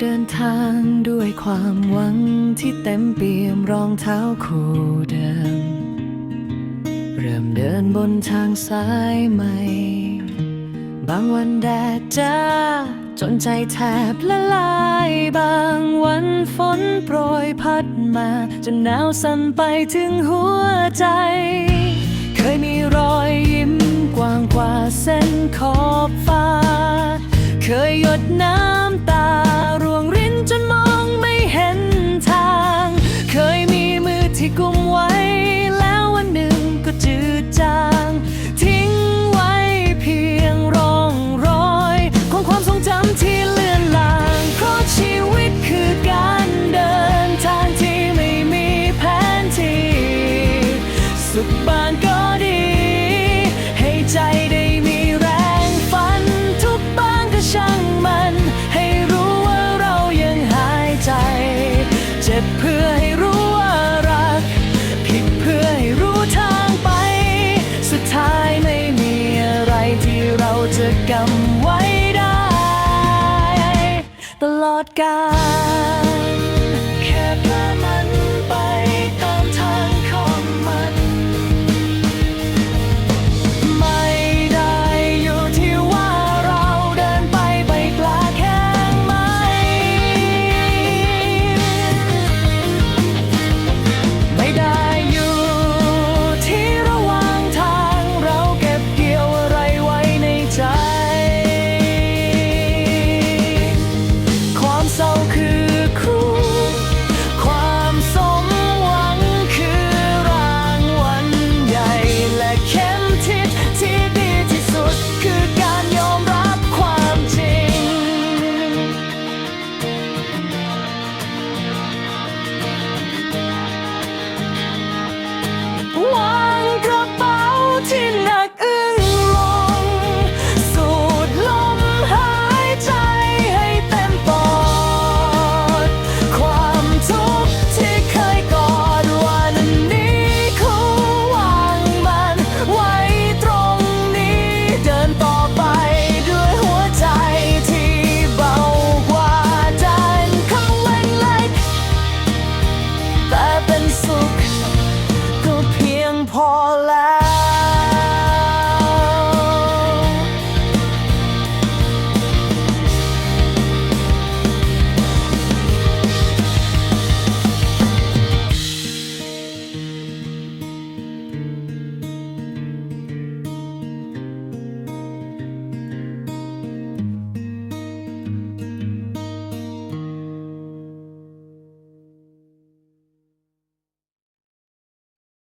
เดินทางด้วยความหวังที่เต็มเปี่ยมรองเท้าคู่เดิม เริ่มเดินบนทางสายใหม่ บางวันแดดจ้าจนใจแทบละลายบางวันฝนโปรยพัดมา จนหนาวสั่นไปถึงหัวใจ เคยมีรอยยิ้มกว้างกว่าเส้นขอบฟ้า เคยหยดน้ำตา สุขบ้านก็ดี ให้ใจได้มีแรงฝัน ทุกบ้านก็ช่างมัน ให้รู้ว่าเรายังหายใจ เจ็บเพื่อให้รู้ว่ารัก ผิดเพื่อให้รู้ทางไป สุดท้ายไม่มีอะไรที่เราจะกำไว้ได้ ตลอดกาล